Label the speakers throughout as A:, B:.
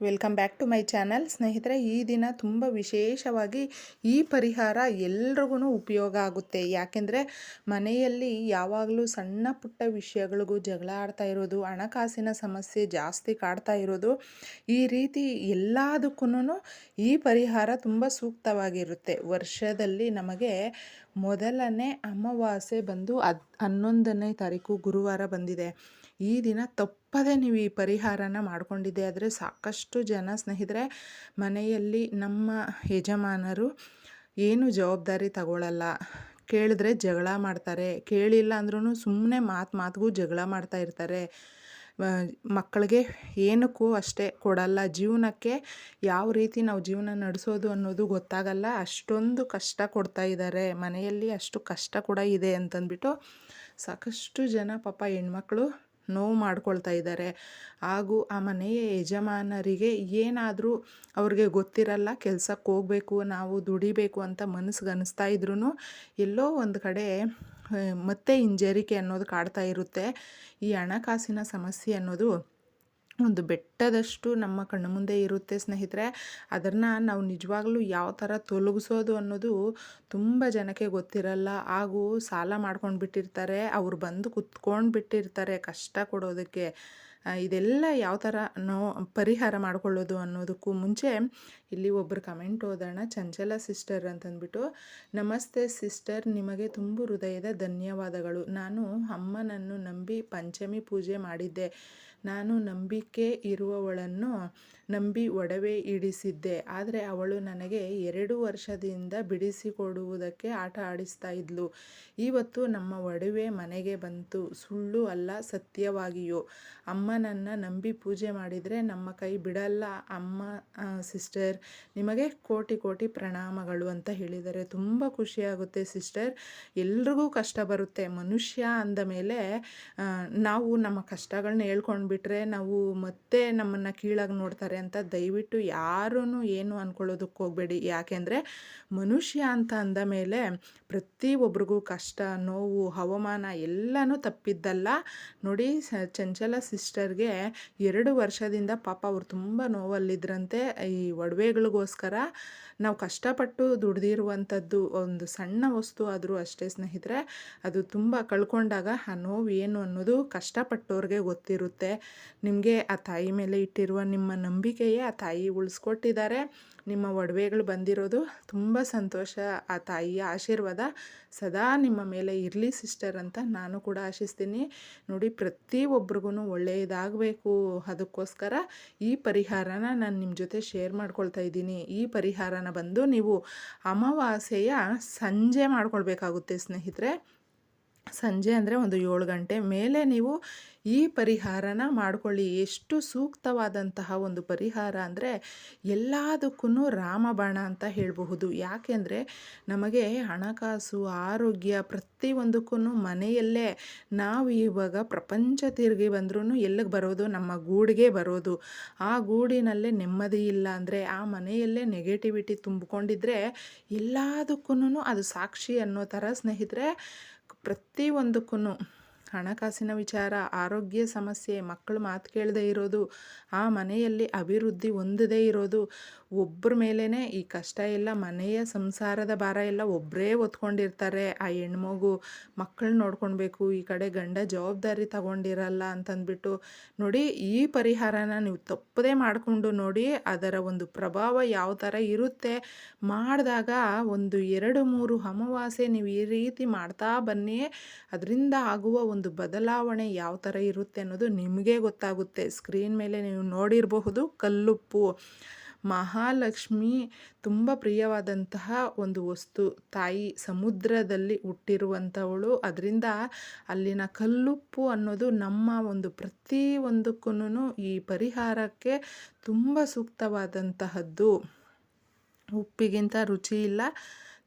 A: Welcome back to my channel. ಸ್ನೇಹಿತರೆ, ಈ ದಿನ ತುಂಬ ವಿಶೇಷವಾಗಿ ಈ ಪರಿಹಾರ ಎಲ್ರಿಗೂ ಉಪಯೋಗ ಆಗುತ್ತೆ. ಯಾಕೆಂದರೆ, ಮನೆಯಲ್ಲಿ ಯಾವಾಗಲೂ ಸಣ್ಣ ಪುಟ್ಟ ವಿಷಯಗಳಿಗೂ ಜಗಳ ಆಡ್ತಾ ಇರೋದು, ಹಣಕಾಸಿನ ಸಮಸ್ಯೆ ಜಾಸ್ತಿ ಕಾಡ್ತಾ ಇರೋದು, ಈ ರೀತಿ ಎಲ್ಲದಕ್ಕೂ ಈ ಪರಿಹಾರ ತುಂಬ ಸೂಕ್ತವಾಗಿರುತ್ತೆ. ವರ್ಷದಲ್ಲಿ ನಮಗೆ ಮೊದಲನೇ ಅಮಾವಾಸ್ಯೆ ಬಂದು ಹದ್ ಹನ್ನೊಂದನೇ ತಾರೀಕು ಗುರುವಾರ ಬಂದಿದೆ. ಈ ದಿನ ತಪ್ಪದೆ ನೀವು ಈ ಪರಿಹಾರನ ಮಾಡ್ಕೊಂಡಿದ್ದೆ ಆದರೆ ಸಾಕಷ್ಟು ಜನ ಸ್ನೇಹಿತರೆ, ಮನೆಯಲ್ಲಿ ನಮ್ಮ ಯಜಮಾನರು ಏನು ಜವಾಬ್ದಾರಿ ತಗೊಳ್ಳಲ್ಲ ಕೇಳಿದ್ರೆ ಜಗಳ ಮಾಡ್ತಾರೆ. ಕೇಳಿಲ್ಲ ಅಂದ್ರೂ ಸುಮ್ಮನೆ ಮಾತು ಮಾತಿಗೂ ಜಗಳ ಮಾಡ್ತಾ ಇರ್ತಾರೆ. ಮಕ್ಕಳಿಗೆ ಏನಕ್ಕೂ ಅಷ್ಟೇ ಕೊಡಲ್ಲ. ಜೀವನಕ್ಕೆ ಯಾವ ರೀತಿ ನಾವು ಜೀವನ ನಡೆಸೋದು ಅನ್ನೋದು ಗೊತ್ತಾಗಲ್ಲ. ಅಷ್ಟೊಂದು ಕಷ್ಟ ಕೊಡ್ತಾ ಇದ್ದಾರೆ. ಮನೆಯಲ್ಲಿ ಅಷ್ಟು ಕಷ್ಟ ಕೂಡ ಇದೆ ಅಂತಂದ್ಬಿಟ್ಟು ಸಾಕಷ್ಟು ಜನ ಪಾಪ ಹೆಣ್ಮಕ್ಳು ನೋವು ಮಾಡ್ಕೊಳ್ತಾ ಇದ್ದಾರೆ. ಹಾಗೂ ಆ ಮನೆಯ ಯಜಮಾನರಿಗೆ ಏನಾದರೂ ಅವ್ರಿಗೆ ಗೊತ್ತಿರಲ್ಲ ಕೆಲಸಕ್ಕೆ ಹೋಗಬೇಕು, ನಾವು ದುಡಿಬೇಕು ಅಂತ ಮನಸ್ಸಿಗೆ ಅನಿಸ್ತಾ ಇದ್ರೂ ಎಲ್ಲೋ ಒಂದು ಕಡೆ ಮತ್ತೆ ಹಿಂಜರಿಕೆ ಅನ್ನೋದು ಕಾಡ್ತಾ ಇರುತ್ತೆ. ಈ ಹಣಕಾಸಿನ ಸಮಸ್ಯೆ ಅನ್ನೋದು ಒಂದು ಬೆಟ್ಟದಷ್ಟು ನಮ್ಮ ಕಣ್ಣು ಮುಂದೆ ಇರುತ್ತೆ ಸ್ನೇಹಿತರೆ. ಅದನ್ನು ನಾವು ನಿಜವಾಗ್ಲೂ ಯಾವ ಥರ ತೊಲಗಿಸೋದು ಅನ್ನೋದು ತುಂಬ ಜನಕ್ಕೆ ಗೊತ್ತಿರಲ್ಲ. ಹಾಗೂ ಸಾಲ ಮಾಡ್ಕೊಂಡು ಬಿಟ್ಟಿರ್ತಾರೆ ಅವ್ರು ಬಂದು ಕುತ್ಕೊಂಡು ಬಿಟ್ಟಿರ್ತಾರೆ ಕಷ್ಟ ಕೊಡೋದಕ್ಕೆ. ಇದೆಲ್ಲ ಯಾವ ಥರ ನೋ, ಪರಿಹಾರ ಮಾಡಿಕೊಳ್ಳೋದು ಅನ್ನೋದಕ್ಕೂ ಮುಂಚೆ ಇಲ್ಲಿ ಒಬ್ಬರು ಕಮೆಂಟ್ ಓದೋಣ ಚಂಚಲ ಸಿಸ್ಟರ್ ಅಂತಂದ್ಬಿಟ್ಟು, ನಮಸ್ತೆ ಸಿಸ್ಟರ್ ನಿಮಗೆ ತುಂಬ ಹೃದಯದ ಧನ್ಯವಾದಗಳು. ನಾನು ಅಮ್ಮನನ್ನು ನಂಬಿ ಪಂಚಮಿ ಪೂಜೆ ಮಾಡಿದ್ದೆ. ನಾನು ನಂಬಿಕೆ ಇರುವವಳನ್ನು ನಂಬಿ ಒಡವೆ ಇಡಿಸಿದ್ದೆ. ಆದರೆ ಅವಳು ನನಗೆ ಎರಡು ವರ್ಷದಿಂದ ಬಿಡಿಸಿಕೊಡುವುದಕ್ಕೆ ಆಟ ಆಡಿಸ್ತಾ ಇದ್ಲು. ಇವತ್ತು ನಮ್ಮ ಒಡವೆ ಮನೆಗೆ ಬಂತು. ಸುಳ್ಳು ಅಲ್ಲ, ಸತ್ಯವಾಗಿಯೋ. ಅಮ್ಮನನ್ನು ನಂಬಿ ಪೂಜೆ ಮಾಡಿದರೆ ನಮ್ಮ ಕೈ ಬಿಡಲ್ಲ. ಅಮ್ಮ ಸಿಸ್ಟರ್, ನಿಮಗೆ ಕೋಟಿ ಕೋಟಿ ಪ್ರಣಾಮಗಳು ಅಂತ ಹೇಳಿದ್ದಾರೆ ತುಂಬ ಖುಷಿಯಾಗುತ್ತೆ ಸಿಸ್ಟರ್. ಎಲ್ರಿಗೂ ಕಷ್ಟ ಬರುತ್ತೆ. ಮನುಷ್ಯ ಅಂದ ಮೇಲೆ ನಾವು ನಮ್ಮ ಕಷ್ಟಗಳನ್ನ ಹೇಳ್ಕೊಂಡ್ಬಿಟ್ರೆ ನಾವು ಮತ್ತೆ ನಮ್ಮನ್ನು ಕೀಳಾಗಿ ನೋಡ್ತಾರೆ ಅಂತ ದಯವಿಟ್ಟು ಯಾರೂ ಏನು ಅಂದ್ಕೊಳ್ಳೋದಕ್ಕೆ ಹೋಗಬೇಡಿ. ಯಾಕೆಂದರೆ ಮನುಷ್ಯ ಅಂತ ಅಂದ ಮೇಲೆ ಪ್ರತಿಯೊಬ್ಬರಿಗೂ ಕಷ್ಟ, ನೋವು, ಹವಾಮಾನ ಎಲ್ಲನೂ ತಪ್ಪಿದ್ದಲ್ಲ. ನೋಡಿ ಚಂಚಲ ಸಿಸ್ಟರ್ಗೆ ಎರಡು ವರ್ಷದಿಂದ ಪಾಪ ಅವ್ರು ತುಂಬ ನೋವಲ್ಲಿದ್ದರಂತೆ ಈ ಒಡವೆಗಳಿಗೋಸ್ಕರ ನಾವು ಕಷ್ಟಪಟ್ಟು ದುಡ್ದಿರುವಂಥದ್ದು ಒಂದು ಸಣ್ಣ ವಸ್ತು ಆದರೂ ಅಷ್ಟೇ ಸ್ನೇಹಿತರೆ, ಅದು ತುಂಬ ಕಳ್ಕೊಂಡಾಗ ಆ ನೋವು ಏನು ಅನ್ನೋದು ಕಷ್ಟಪಟ್ಟವ್ರಿಗೆ ಗೊತ್ತಿರುತ್ತೆ. ನಿಮಗೆ ಆ ತಾಯಿ ಮೇಲೆ ಇಟ್ಟಿರುವ ನಿಮ್ಮ ನಂಬಿಕೆಯೇ ಆ ತಾಯಿ ಉಳಿಸ್ಕೊಟ್ಟಿದ್ದಾರೆ. ನಿಮ್ಮ ಒಡವೆಗಳು ಬಂದಿರೋದು ತುಂಬ ಸಂತೋಷ. ಆ ತಾಯಿಯ ಆಶೀರ್ವಾದ ಸದಾ ನಿಮ್ಮ ಮೇಲೆ ಇರಲಿ ಸಿಸ್ಟರ್ ಅಂತ ನಾನು ಕೂಡ ಆಶಿಸ್ತೀನಿ. ನೋಡಿ ಪ್ರತಿಯೊಬ್ರಿಗೂ ಒಳ್ಳೆಯದಾಗಬೇಕು. ಅದಕ್ಕೋಸ್ಕರ ಈ ಪರಿಹಾರನ ನಾನು ನಿಮ್ಮ ಜೊತೆ ಶೇರ್ ಮಾಡ್ಕೊಳ್ತಾ ಇದ್ದೀನಿ. ಈ ಪರಿಹಾರನ ಬಂದು ನೀವು ಅಮಾವಾಸ್ಯೆಯ ಸಂಜೆ ಮಾಡ್ಕೊಳ್ಬೇಕಾಗುತ್ತೆ ಸ್ನೇಹಿತರೆ. ಸಂಜೆ ಅಂದರೆ ಒಂದು ಏಳು ಗಂಟೆ ಮೇಲೆ ನೀವು ಈ ಪರಿಹಾರನ ಮಾಡಿಕೊಳ್ಳಿ. ಎಷ್ಟು ಸೂಕ್ತವಾದಂತಹ ಒಂದು ಪರಿಹಾರ ಅಂದರೆ ಎಲ್ಲದಕ್ಕೂ ರಾಮಬಾಣ ಅಂತ ಹೇಳಬಹುದು. ಯಾಕೆಂದರೆ ನಮಗೆ ಹಣಕಾಸು, ಆರೋಗ್ಯ ಪ್ರತಿಯೊಂದಕ್ಕೂ ಮನೆಯಲ್ಲೇ ನಾವು ಇವಾಗ ಪ್ರಪಂಚ ತಿರುಗಿ ಬಂದ್ರೂ ಎಲ್ಲಿಗೆ ಬರೋದು? ನಮ್ಮ ಗೂಡಿಗೆ ಬರೋದು. ಆ ಗೂಡಿನಲ್ಲೇ ನೆಮ್ಮದಿ ಇಲ್ಲ ಅಂದರೆ, ಆ ಮನೆಯಲ್ಲೇ ನೆಗೆಟಿವಿಟಿ ತುಂಬಿಕೊಂಡಿದ್ರೆ ಎಲ್ಲದಕ್ಕೂ ಅದು ಸಾಕ್ಷಿ ಅನ್ನೋ ಥರ ಸ್ನೇಹಿತರೆ ಪ್ರತಿಯೊಂದಕ್ಕೂ ಹಣಕಾಸಿನ ವಿಚಾರ, ಆರೋಗ್ಯ ಸಮಸ್ಯೆ, ಮಕ್ಕಳು ಮಾತು ಕೇಳದೆ ಇರೋದು, ಆ ಮನೆಯಲ್ಲಿ ಅಭಿವೃದ್ಧಿ ಹೊಂದದೇ ಇರೋದು ಒಬ್ಬರ ಮೇಲೇ ಈ ಕಷ್ಟ ಎಲ್ಲ ಮನೆಯ ಸಂಸಾರದ ಭಾರ ಎಲ್ಲ ಒಬ್ಬರೇ ಒತ್ಕೊಂಡಿರ್ತಾರೆ. ಆ ಹೆಣ್ಮಗು ಮಕ್ಕಳನ್ನ ನೋಡ್ಕೊಳ್ಬೇಕು ಈ ಕಡೆ ಗಂಡ ಜವಾಬ್ದಾರಿ ತಗೊಂಡಿರಲ್ಲ ಅಂತಂದ್ಬಿಟ್ಟು ನೋಡಿ ಈ ಪರಿಹಾರನ ನೀವು ತಪ್ಪದೇ ಮಾಡಿಕೊಂಡು ನೋಡಿ ಅದರ ಒಂದು ಪ್ರಭಾವ ಯಾವ ಥರ ಇರುತ್ತೆ. ಮಾಡಿದಾಗ ಒಂದು ಎರಡು ಮೂರು ಅಮಾವಾಸ್ಯೆ ನೀವು ಈ ರೀತಿ ಮಾಡ್ತಾ ಬನ್ನಿ. ಅದರಿಂದ ಆಗುವ ಒಂದು ಬದಲಾವಣೆ ಯಾವ ಥರ ಇರುತ್ತೆ ಅನ್ನೋದು ನಿಮಗೆ ಗೊತ್ತಾಗುತ್ತೆ. ಸ್ಕ್ರೀನ್ ಮೇಲೆ ನೀವು ನೋಡಿರಬಹುದು ಕಲ್ಲುಪ್ಪು ಮಹಾಲಕ್ಷ್ಮಿ ತುಂಬ ಪ್ರಿಯವಾದಂತಹ ಒಂದು ವಸ್ತು. ತಾಯಿ ಸಮುದ್ರದಲ್ಲಿ ಹುಟ್ಟಿರುವಂಥವಳು. ಅದರಿಂದ ಅಲ್ಲಿನ ಕಲ್ಲುಪ್ಪು ಅನ್ನೋದು ನಮ್ಮ ಒಂದು ಪ್ರತಿ ಒಂದಕ್ಕೂ ಈ ಪರಿಹಾರಕ್ಕೆ ತುಂಬ ಸೂಕ್ತವಾದಂತಹದ್ದು. ಉಪ್ಪಿಗಿಂತ ರುಚಿ ಇಲ್ಲ.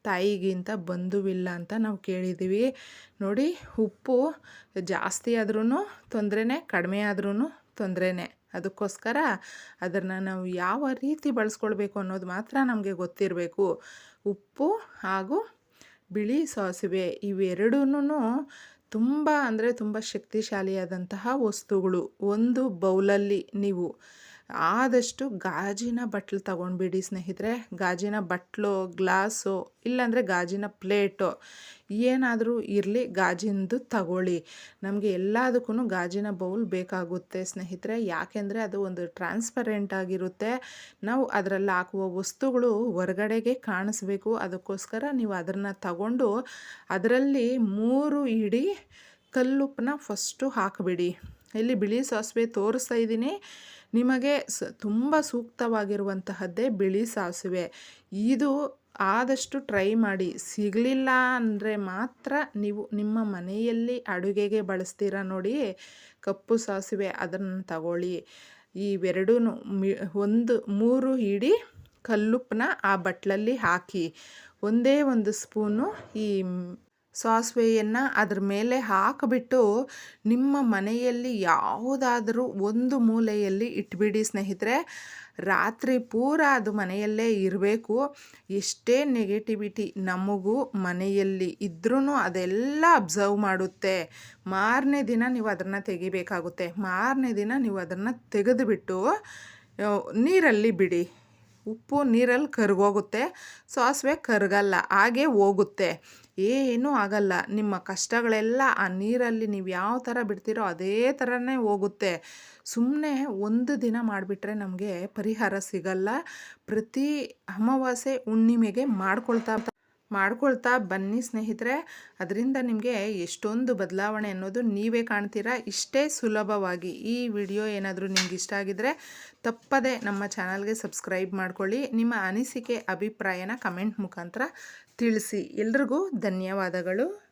A: ತಾಯಿಗಿಂತ ಬಂಧುವಿಲ್ಲ ಅಂತ ನಾವು ಕೇಳಿದ್ದೀವಿ. ನೋಡಿ, ಉಪ್ಪು ಜಾಸ್ತಿ ಆದ್ರೂ ತೊಂದರೆನೇ, ಕಡಿಮೆ ಆದ್ರೂ ತೊಂದರೆನೇ. ಅದಕ್ಕೋಸ್ಕರ ಅದನ್ನು ನಾವು ಯಾವ ರೀತಿ ಬಳಸ್ಕೊಳ್ಬೇಕು ಅನ್ನೋದು ಮಾತ್ರ ನಮಗೆ ಗೊತ್ತಿರಬೇಕು. ಉಪ್ಪು ಹಾಗೂ ಬಿಳಿ ಸಾಸಿವೆ ಇವೆರಡೂ ತುಂಬ ಅಂದರೆ ತುಂಬ ಶಕ್ತಿಶಾಲಿಯಾದಂತಹ ವಸ್ತುಗಳು. ಒಂದು ಬೌಲಲ್ಲಿ ನೀವು ಆದಷ್ಟು ಗಾಜಿನ ಬಟ್ಲು ತಗೊಂಡ್ಬಿಡಿ ಸ್ನೇಹಿತರೆ. ಗಾಜಿನ ಬಟ್ಲು, ಗ್ಲಾಸು, ಇಲ್ಲಾಂದರೆ ಗಾಜಿನ ಪ್ಲೇಟು, ಏನಾದರೂ ಇರಲಿ ಗಾಜಿನದು ತಗೊಳ್ಳಿ. ನಮಗೆ ಎಲ್ಲದಕ್ಕೂ ಗಾಜಿನ ಬೌಲ್ ಬೇಕಾಗುತ್ತೆ ಸ್ನೇಹಿತರೆ. ಯಾಕೆಂದರೆ ಅದು ಒಂದು ಟ್ರಾನ್ಸ್ಪರೆಂಟ್ ಆಗಿರುತ್ತೆ. ನಾವು ಅದರಲ್ಲಿ ಹಾಕುವ ವಸ್ತುಗಳು ಹೊರಗಡೆಗೆ ಕಾಣಿಸ್ಬೇಕು. ಅದಕ್ಕೋಸ್ಕರ ನೀವು ಅದನ್ನು ತಗೊಂಡು ಅದರಲ್ಲಿ ಮೂರು ಇಡೀ ಕಲ್ಲುಪ್ಪನ್ನ ಫಸ್ಟು ಹಾಕಿಬಿಡಿ. ಇಲ್ಲಿ ಬಿಳಿ ಸಾಸಿವೆ ತೋರಿಸ್ತಾ ಇದ್ದೀನಿ. ನಿಮಗೆ ಸ ತುಂಬ ಸೂಕ್ತವಾಗಿರುವಂತಹದ್ದೇ ಬಿಳಿ ಸಾಸಿವೆ. ಇದು ಆದಷ್ಟು ಟ್ರೈ ಮಾಡಿ. ಸಿಗಲಿಲ್ಲ ಅಂದರೆ ಮಾತ್ರ ನೀವು ನಿಮ್ಮ ಮನೆಯಲ್ಲಿ ಅಡುಗೆಗೆ ಬಳಸ್ತೀರ ನೋಡಿ, ಕಪ್ಪು ಸಾಸಿವೆ ಅದನ್ನು ತಗೊಳ್ಳಿ. ಇವೆರಡೂ ಮಿ ಒಂದು ಮೂರು ಹಿಡಿ ಕಲ್ಲುಪ್ಪನ್ನ ಆ ಬಟ್ಲಲ್ಲಿ ಹಾಕಿ. ಒಂದೇ ಒಂದು ಸ್ಪೂನು ಈ ಸಾಸಿವೆಯನ್ನು ಅದ್ರ ಮೇಲೆ ಹಾಕಿಬಿಟ್ಟು ನಿಮ್ಮ ಮನೆಯಲ್ಲಿ ಯಾವುದಾದರೂ ಒಂದು ಮೂಲೆಯಲ್ಲಿ ಇಟ್ಬಿಡಿ ಸ್ನೇಹಿತರೆ. ರಾತ್ರಿ ಪೂರ ಅದು ಮನೆಯಲ್ಲೇ ಇರಬೇಕು. ಎಷ್ಟೇ ನೆಗೆಟಿವಿಟಿ ನಮಗೂ ಮನೆಯಲ್ಲಿ ಇದ್ರೂ ಅದೆಲ್ಲ ಅಬ್ಸರ್ವ್ ಮಾಡುತ್ತೆ. ಮಾರನೇ ದಿನ ನೀವು ಅದನ್ನು ತೆಗಿಬೇಕಾಗುತ್ತೆ. ಮಾರನೇ ದಿನ ನೀವು ಅದನ್ನು ತೆಗೆದುಬಿಟ್ಟು ನೀರಲ್ಲಿ ಬಿಡಿ. ಉಪ್ಪು ನೀರಲ್ಲಿ ಕರಗೋಗುತ್ತೆ. ಸಾಸಿವೆ ಕರಗಲ್ಲ, ಹಾಗೆ ಹೋಗುತ್ತೆ. ಏನೂ ಆಗಲ್ಲ. ನಿಮ್ಮ ಕಷ್ಟಗಳೆಲ್ಲ ಆ ನೀರಲ್ಲಿ ನೀವು ಯಾವ ಥರ ಬಿಡ್ತೀರೋ ಅದೇ ಥರನೇ ಹೋಗುತ್ತೆ. ಸುಮ್ಮನೆ ಒಂದು ದಿನ ಮಾಡಿಬಿಟ್ರೆ ನಮಗೆ ಪರಿಹಾರ ಸಿಗಲ್ಲ. ಪ್ರತಿ ಅಮಾವಾಸ್ಯೆ ಹುಣ್ಣಿಮೆಗೆ ಮಾಡ್ಕೊಳ್ತಾ ಮಾಡ್ಕೊಳ್ತಾ ಬನ್ನಿ ಸ್ನೇಹಿತರೆ. ಅದರಿಂದ ನಿಮಗೆ ಎಷ್ಟೊಂದು ಬದಲಾವಣೆ ಅನ್ನೋದು ನೀವೇ ಕಾಣ್ತೀರಾ. ಇಷ್ಟೇ ಸುಲಭವಾಗಿ ಈ ವಿಡಿಯೋ ಏನಾದರೂ ನಿಮ್ಗೆ ಇಷ್ಟ ಆಗಿದ್ರೆ ತಪ್ಪದೆ ನಮ್ಮ ಚಾನಲ್ಗೆ ಸಬ್ಸ್ಕ್ರೈಬ್ ಮಾಡ್ಕೊಳ್ಳಿ. ನಿಮ್ಮ ಅನಿಸಿಕೆ, ಅಭಿಪ್ರಾಯನ ಕಮೆಂಟ್ ಮುಖಾಂತರ ತಿಳಿಸಿ. ಎಲ್ರಿಗೂ ಧನ್ಯವಾದಗಳು.